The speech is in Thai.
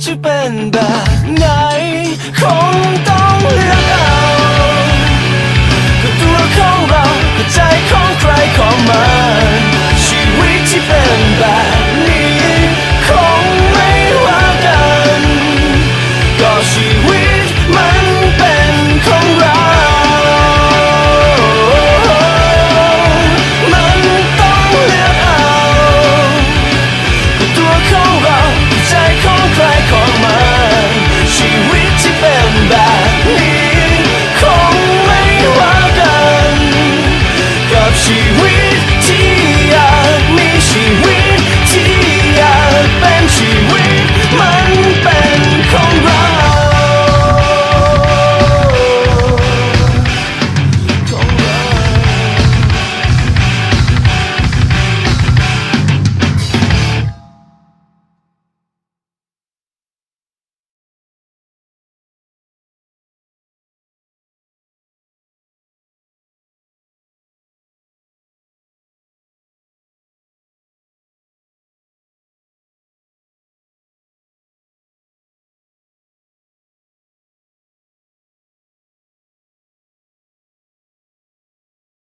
จะเป็นแบบไหน คงต้องเลือกเอาก็ตัวของเราก็ใจของใครของมันชีวิตที่เป็นแบบนี้คงไม่ว่ากัน ก็ชีวิตมันเป็นของเรา มันต้องเลือกเอาก็ตัวของเราใจของใคร